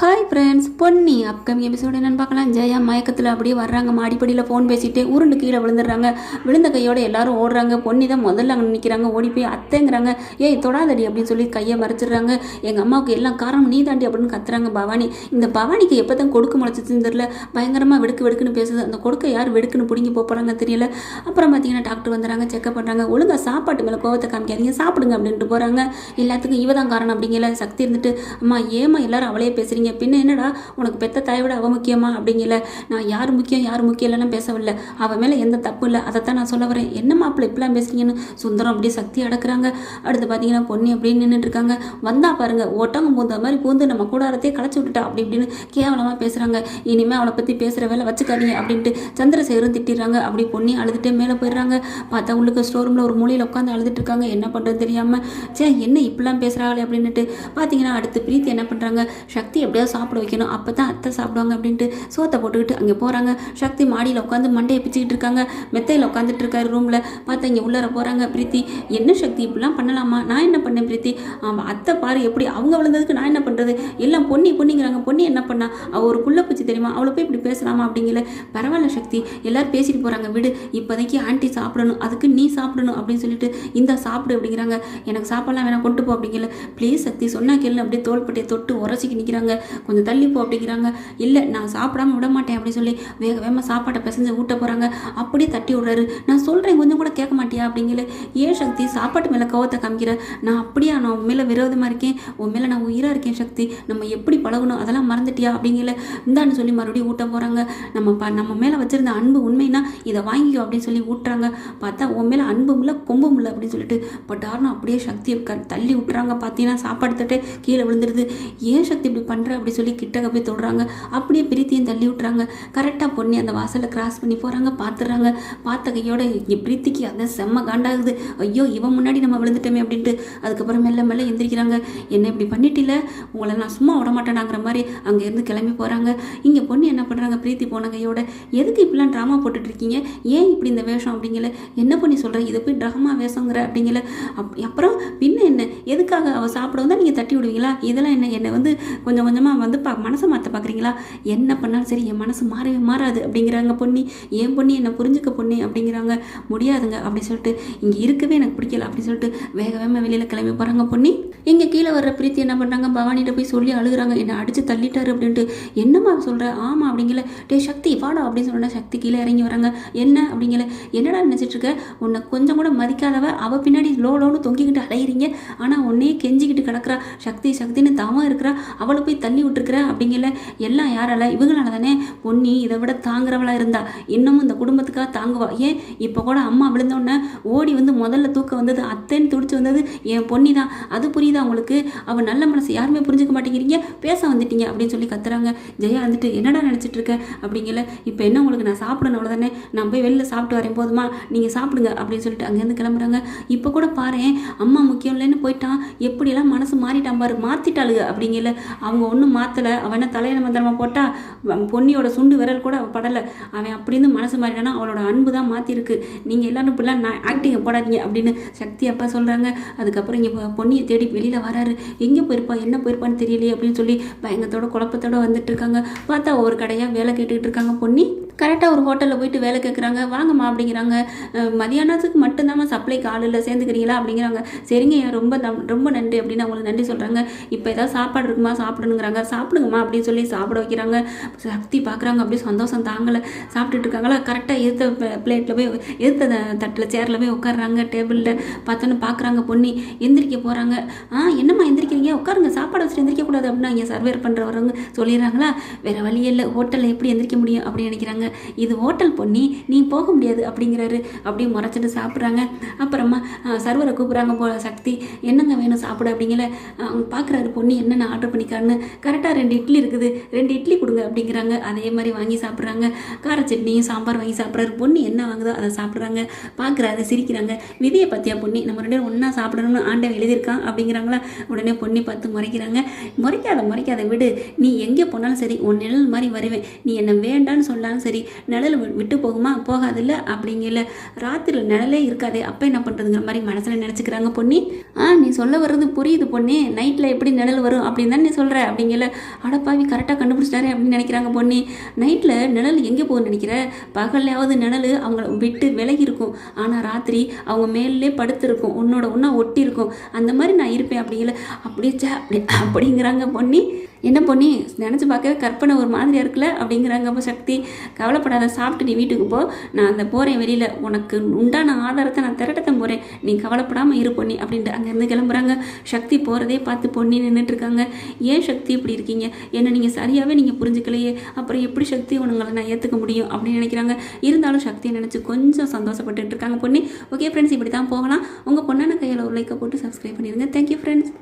Hi friends Ponni upcoming episode என்னன்னு பார்க்கலாம். ஜெயா மயக்கத்தில் அப்படியே வர்றாங்க. மாடிப்படியில் ஃபோன் பேசிட்டு உருண்டு கீழே விழுந்துடுறாங்க. விழுந்த கையோட எல்லாரும் ஓடுறாங்க. பொன்னி தான் முதல்ல அங்கே நிற்கிறாங்க ஓடி போய் அத்தைங்கிறாங்க. ஏய் தொடாதடி அப்படின்னு சொல்லி கையை மறைச்சிடுறாங்க. எங்கள் அம்மாவுக்கு எல்லாம் காரணம் நீ தாண்டி அப்படின்னு கத்துறாங்க பவானி. இந்த பவானிக்கு எப்போ தான் கொடுக்கு முளைச்சிச்சுன்னு தெரியல. பயங்கரமாக வெடுக்கு வெடுக்குன்னு பேசுது. அந்த கொடுக்க யார் வெடுக்குன்னு பிடுங்கி போகிறாங்க தெரியல. அப்புறம் பார்த்தீங்கன்னா டாக்டர் வந்துடுறாங்க. செக்அப் பண்ணுறாங்க ஒழுங்காக சாப்பாட்டு மேலே கோவத்தை காமிக்காதீங்க. சாப்பிடுங்க அப்படின்ட்டு போகிறாங்க எல்லாத்துக்கும் இவ தான் காரணம் அப்படிங்கிற சக்தி இருந்துட்டு அம்மா ஏமா எல்லாரும் அவளையே பேசுறீங்க பின்ன என்னடா உனக்கு பெத்த தாயை விட அவ முக்கியமா? அப்படிங்கல. நான் யார் முக்கியம் யார் முக்கியம் இல்லைன்னா பேசவில்லை. அவ மேலே எந்த தப்பு இல்லை. அதைத்தான் நான் சொல்ல வரேன். என்ன மாப்பிள்ளை இப்படிலாம் பேசுறீங்கன்னு? சுந்தரம் அப்படியே சக்தி அடக்குறாங்க. அடுத்து பார்த்தீங்கன்னா பொன்னி அப்படின்னு நின்றுட்டு இருக்காங்க. வந்தா பாருங்க ஒட்டகம் பூந்த மாதிரி பூந்து நம்ம கூடாரத்தையே களைச்சி விட்டுட்டா அப்படி இப்படின்னு கேவலமாக பேசுறாங்க. இனிமே அவளை பற்றி பேசுகிற வேலை வச்சுக்காதீங்க அப்படின்ட்டு சந்திரசேகரும் திட்டிடுறாங்க. அப்படி பொண்ணி அழுதுட்டே மேலே போயிடுறாங்க. பார்த்தா உங்களுக்கு ஸ்டோர் ரூமில் ஒரு மூலையில் உட்காந்து அழுதுட்டு இருக்காங்க. என்ன பண்ணுறது தெரியாமல் சே என்ன இப்படிலாம் பேசுகிறாங்களே அப்படின்னுட்டு பார்த்தீங்கன்னா அடுத்து பிரீத்தி என்ன பண்ணுறாங்க சக்தி எப்படியாவது சாப்பிட வைக்கணும். அப்போ தான் அத்தை சாப்பிடுவாங்க அப்படின்ட்டு சோத்தை போட்டுக்கிட்டு அங்கே போகிறாங்க சக்தி மாடியில் உட்காந்து மண்டையை பிச்சுக்கிட்டு இருக்காங்க. மெத்தையில் உட்காந்துட்டு இருக்காரு ரூமில் பார்த்தா இங்கே உள்ளார போகிறாங்க பிரீத்தி என்ன சக்தி இப்படிலாம் பண்ணலாமா? நான் என்ன பண்ணேன் பிரீத்தி? ஆமாம் அத்தை பாரு எப்படி அவங்க விழுந்ததுக்கு நான் என்ன பண்ணுறது எல்லாம் பொன்னி பொன்னிங்கிறாங்க. பொன்னி என்ன பண்ணா? அவள் ஒரு புள்ள பூச்சி தெரியுமா? அவளை போய் இப்படி பேசலாமா அப்படிங்கல. பரவாயில்ல சக்தி எல்லோரும் பேசிட்டு போகிறாங்க விடு. இப்போதைக்கு ஆண்டி சாப்பிடணும். அதுக்கு நீ சாப்பிடணும். அப்படின்னு சொல்லிட்டு இந்த சாப்பிடு அப்படிங்கிறாங்க. எனக்கு சாப்பாடுலாம் வேணாம் கொண்டு போ அப்படிங்கல. ப்ளீஸ் சக்தி சொன்னா கேளு அப்படியே தோள்பட்டையை தொட்டு உரசிக்கு நிற்கிறாங்க கொஞ்சம் தள்ளிப்போ அப்படிங்கிறாங்க. இல்லை நான் சாப்பிடாம விட மாட்டேன் அப்படின்னு சொல்லி வேக வேகமாக சாப்பாட்டை பிசைஞ்சு ஊட்ட போகிறாங்க அப்படியே தட்டி விடுறாரு. நான் சொல்கிறேன் கொஞ்சம் கூட கேட்க மாட்டியா? அப்படிங்கல ஏன் சக்தி சாப்பாட்டு மேலே கோவத்தை காமிக்கிற. நான் அப்படியா? நான் உன் மேலே விரோதமாக இருக்கேன். உன் மேலே நான் உயிராக இருக்கேன் சக்தி. நம்ம எப்படி பழகணும்? அதெல்லாம் மறந்துட்டியா? அப்படிங்கல இந்தான்னு சொல்லி மறுபடியும் ஊட்ட போகிறாங்க நம்ம ப நம்ம மேலே வச்சிருந்த அன்பு உண்மைனா இதை வாங்கிக்கோ அப்படின்னு சொல்லி ஊட்டுறாங்க. பார்த்தா உன் மேலே அன்பும் இல்லை கொம்பும் இல்லை அப்படின்னு சொல்லிட்டு பட்டாருன்னு அப்படியே சக்தியை க தள்ளி விட்டுறாங்க. பார்த்தீங்கன்னா சாப்பாடு தட்டே கீழே விழுந்துருது. ஏன் சக்தி இப்படி பண்ணுற அப்படி சொல்லி கிட்டக்க போய் தொடுறாங்க. அப்படியே பிரீத்தியும் தள்ளி விட்றாங்க கரெக்டாக பொண்ணி அந்த வாசலை கிராஸ் பண்ணி போகிறாங்க பார்த்துடுறாங்க பார்த்த கையோட இங்கே பிரீத்திக்கு அதான் செம்ம காண்டாகுது. ஐயோ இவன் முன்னாடி நம்ம விழுந்துட்டோமே அப்படின்ட்டு. அதுக்கப்புறம் மெல்ல மெல்ல எந்திரிக்கிறாங்க. என்ன இப்படி பண்ணிட்டில உங்களை நான் சும்மா விட மாட்டேனாங்கிற மாதிரி அங்கேருந்து கிளம்பி போகிறாங்க இங்கே பொண்ணு என்ன பண்ணுறாங்க பிரீத்தி போன கையோட எதுக்கு இப்படிலாம் ட்ராமா போட்டுட்டு இருக்கீங்க ஏன் இப்படி இந்த வேஷம் அப்படிங்கல? என்ன பண்ணி சொல்கிறேன் இதை போய் ட்ராமா வேஷங்கிற அப்படிங்கல. அப் அப்புறம் பின்ன என்ன? எதுக்காக அவள் சாப்பிட வந்தால் நீங்கள் தட்டி விடுவீங்களா? இதெல்லாம் என்ன? என்னை வந்து கொஞ்சம் கொஞ்சம் என்னம்மா வந்து பா மனசை மாற்ற பார்க்குறீங்களா என்ன பண்ணாலும் சரி என் மனசு மாறவே மாறாது அப்படிங்கிறாங்க பொண்ணி ஏன் பொண்ணி என்னை புரிஞ்சுக்க பொண்ணு அப்படிங்கிறாங்க. முடியாதுங்க அப்படி சொல்லிட்டு இங்கே இருக்கவே எனக்கு பிடிக்கல அப்படின்னு சொல்லிட்டு வேக வேகமாக வெளியில் கிளம்பி போகிறாங்க பொண்ணி இங்கே கீழே வர்ற பிரீத்தி என்ன பண்ணுறாங்க பவானிகிட்ட போய் சொல்லி அழுகுறாங்க. என்னை அடித்து தள்ளிட்டாரு அப்படின்ட்டு. என்னம்மா சொல்கிற ஆமாம் அப்படிங்கல. டே சக்தி வாடா அப்படின்னு சொன்னா சக்தி கீழே இறங்கி வராங்க. என்ன அப்படிங்கல? என்னடா நினச்சிட்டு இருக்க? உன்னை கொஞ்சம் கூட மதிக்காதவ அவள் பின்னாடி லோ லோன்னு தொங்கிக்கிட்டு அலையிறீங்க. ஆனால் உன்னையே கெஞ்சிக்கிட்டு கிடக்குறா. சக்தி சக்தின்னு தவம் இருக்கிறா. அவளை போய் தள்ளி விட்டுருக்குற அப்படிங்கல எல்லாம் யாரால? இவங்களால தானே பொன்னி இதை விட தாங்குறவளா இருந்தா. இன்னமும் இந்த குடும்பத்துக்காக தாங்குவா. ஏன்? இப்போ கூட அம்மா விழுந்தோடனே ஓடி வந்து முதல்ல தூக்கம் வந்தது அத்தைன்னு துடிச்சு வந்தது என் பொன்னி தான் அது புரியுதா உங்களுக்கு? அவள் நல்ல மனசு யாருமே புரிஞ்சுக்க மாட்டேங்கிறீங்க. பேச வந்துட்டீங்க அப்படின்னு சொல்லி கத்துறாங்க. ஜெயா வந்துட்டு என்னடா நினச்சிட்டு இருக்க அப்படிங்கல இப்போ என்ன உங்களுக்கு? நான் சாப்பிடணும் அவ்வளோதானே நான் போய் வெளில சாப்பிட்டு வரேன். போதுமா? நீங்கள் சாப்பிடுங்க. அப்படின்னு சொல்லிட்டு அங்கேருந்து கிளம்புறாங்க. இப்போ கூட பாரேன் அம்மா முக்கியம் இல்லைன்னு போயிட்டான். எப்படியெல்லாம் மனசு மாறிட்டான் பாரு. மாற்றிட்டாளுங்க அப்படிங்கல அவங்க ஒன்றும் ஒன்றும் மாற்றலை அவன் என்ன தலையில மந்திரமாக போட்டா பொன்னியோட சுண்டு விரல் கூட அவள் படலை. அவன் அப்படின்னு மனசு மாறிட்டானா அவளோட அன்பு தான் மாற்றிருக்கு நீங்கள் எல்லாரும் இப்படிலாம் நான் ஆக்டிங்கை போடாதீங்க அப்படின்னு சக்தி அப்பா சொல்கிறாங்க அதுக்கப்புறம் இங்கே பொன்னியை தேடி வெளியில் வராரு. எங்கே போயிருப்பா? என்ன போயிருப்பான்னு தெரியலையே அப்படின்னு சொல்லி பயங்கத்தோட குழப்பத்தோட வந்துட்டு இருக்காங்க. பார்த்தா ஒரு கடையாக வேலை கேட்டுக்கிட்டு இருக்காங்க பொன்னி. கரெக்டாக ஒரு ஹோட்டலில் போயிட்டு வேலை கேட்குறாங்க வாங்கம்மா அப்படிங்கிறாங்க. மதியானத்துக்கு மட்டும்தாம்மா சப்ளைக்கு ஆள் இல்லை சேர்ந்துக்கிறீங்களா அப்படிங்கிறாங்க. சரிங்க ரொம்ப ரொம்ப நன்றி அப்படின்னு அவங்களுக்கு நன்றி சொல்கிறாங்க இப்போ ஏதாவது சாப்பாடு இருக்குமா சாப்பிடணுங்கிறாங்க. சாப்பிடுங்கம்மா அப்படின்னு சொல்லி சாப்பிட வைக்கிறாங்க. சக்தி பார்க்குறாங்க அப்படியே சந்தோஷம் தாங்கலை. சாப்பிட்டுட்டு இருக்காங்களா? கரெக்டாக எடுத்த பிளேட்டில் போய் எடுத்த தட்டில் சேரில் போய் உட்காடுறாங்க டேபிளில் பார்த்தோன்னு பார்க்குறாங்க பொன்னி. எந்திரிக்க போகிறாங்க ஆ என்னம்மா எந்திரிக்கிறீங்க? உட்காருங்க. சாப்பாடு வச்சுட்டு எந்திரிக்கக்கூடாது அப்படின்னு இங்கே சர்வேர் பண்ணுறவங்க சொல்லிடுறாங்களா? வேறு வழியே இல்லை. ஹோட்டலில் எப்படி எந்திரிக்க முடியும் அப்படின்னு நினைக்கிறாங்க. இது ஹோட்டல் பொன்னி நீ போக முடியாது அப்படிங்கிறாரு. அப்படியே முறைச்சிட்டு சாப்பிட்றாங்க. அப்புறமா சர்வரை கூப்பிட்றாங்க போ சக்தி. என்னங்க வேணும் சாப்பிட அப்படிங்கிற அவங்க பார்க்குறாரு பொன்னி என்னென்ன ஆர்டர் பண்ணிக்காருன்னு கரெக்டாக ரெண்டு இட்லி இருக்குது. ரெண்டு இட்லி கொடுங்க அப்படிங்கிறாங்க. அதே மாதிரி வாங்கி சாப்பிட்றாங்க. கார சட்னியும் சாம்பார் வாங்கி சாப்பிட்றாரு. பொன்னி என்ன வாங்குதோ அதை சாப்பிட்றாங்க. பார்க்குறாரு சிரிக்கிறாங்க. விதியை பற்றியா பொன்னி? நம்ம ரெண்டு பேரும் ஒன்றா சாப்பிடணும்னு ஆண்டவன் எழுதியிருக்கான் அப்படிங்கிறாங்களா? உடனே பொன்னி பார்த்து முறைக்கிறாங்க. முறைக்காத முறைக்காத விடு. நீ எங்கே போனாலும் சரி உன் நிழல் மாதிரி வருவேன். நீ என்னை வேண்டான்னு சொன்னாலும் சரி சரி நிழல் விட்டு போகுமா? போகாதுல்ல? அப்படிங்கல ராத்திரி நிழலே இருக்காதே அப்போ என்ன பண்ணுறதுங்கிற மாதிரி மனசில் நினச்சிக்கிறாங்க பொன்னி. ஆ நீ சொல்ல வர்றது புரியுது பொண்ணு நைட்டில் எப்படி நிழல் வரும் அப்படின்னு தான் நீ சொல்கிற அப்படிங்கல அடப்பாவி கரெக்டாக கண்டுபிடிச்சிட்டாரு அப்படின்னு நினைக்கிறாங்க பொன்னி. நைட்டில் நிழல் எங்கே போகுதுன்னு நினைக்கிற? பகல்லையாவது நிழல் அவங்கள விட்டு விலகி இருக்கும். ஆனால் ராத்திரி அவங்க மேலே படுத்துருக்கும். உன்னோட ஒன்றா ஒட்டி இருக்கும் அந்த மாதிரி நான் இருப்பேன் அப்படிங்கல அப்படியே அப்படி அப்படிங்கிறாங்க பொன்னி. என்ன பொன்னி நினச்சி பார்க்கவே கற்பனை ஒரு மாதிரியாக இருக்குல்ல? அப்படிங்கிறாங்க. அப்போ சக்தி கவலைப்படாத சாப்பிட்டு நீ வீட்டுக்கு போ. நான் அந்த போகிறேன் வெளியில். உனக்கு உண்டான ஆதாரத்தை நான் திரட்டத்தான் போகிறேன் நீ கவலைப்படாமல் இரு பொன்னி அப்படின்ட்டு அங்கேருந்து கிளம்புறாங்க. சக்தி போகிறதே பார்த்து பொன்னி நின்றுட்டு இருக்காங்க ஏன் சக்தி இப்படி இருக்கீங்க? என்ன நீங்கள் சரியாகவே நீங்கள் புரிஞ்சுக்கலையே. அப்புறம் எப்படி சக்தி உங்களை நான் ஏற்றுக்க முடியும்? அப்படின்னு நினைக்கிறாங்க. இருந்தாலும் சக்தியை நினச்சி கொஞ்சம் சந்தோஷப்பட்டுட்டு இருக்காங்க பொண்ணி ஓகே ஃப்ரெண்ட்ஸ் இப்படி தான் போகலாம். உங்கள் பொண்ணான கையில் ஒரு லைக்கை போட்டு சப்ஸ்கிரைப் பண்ணிடுங்க தேங்க்யூ ஃப்ரெண்ட்ஸ்